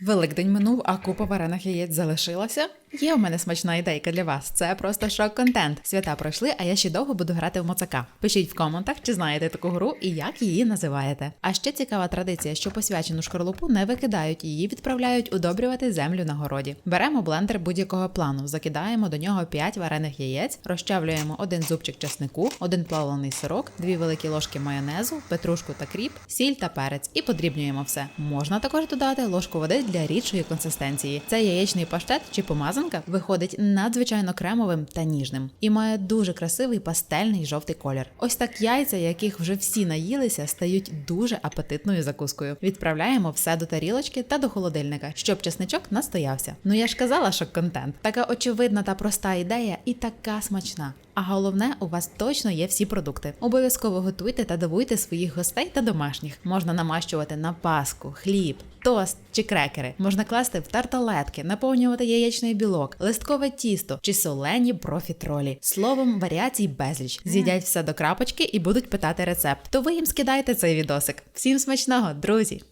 Великдень минув, а купа варених яєць залишилася. Є у мене смачна ідейка для вас. Це просто шок-контент. Свята пройшли, а я ще довго буду грати в моцака. Пишіть в коментах, чи знаєте таку гру і як її називаєте. А ще цікава традиція, що посвячену шкарлупу не викидають, її відправляють удобрювати землю на городі. Беремо блендер будь-якого плану, закидаємо до нього 5 варених яєць, розчавлюємо один зубчик чеснику, один плавлений сирок, дві великі ложки майонезу, петрушку та кріп, сіль та перець і подрібнюємо все. Можна також додати ложку води для рідшої консистенції. Цей яєчний паштет чи помазанка виходить надзвичайно кремовим та ніжним і має дуже красивий пастельний жовтий колір. Ось так яйця, яких вже всі наїлися, стають дуже апетитною закускою. Відправляємо все до тарілочки та до холодильника, щоб чесничок настоявся. Ну я ж казала, що контент. Така очевидна та проста ідея і така смачна. А головне, у вас точно є всі продукти. Обов'язково готуйте та дивуйте своїх гостей та домашніх. Можна намащувати на паску, хліб, тост чи крекери. Можна класти в тарталетки, наповнювати яєчний білок, листкове тісто чи солені профітролі. Словом, варіацій безліч. З'їдять все до крапочки і будуть питати рецепт. То ви їм скидайте цей відосик. Всім смачного, друзі!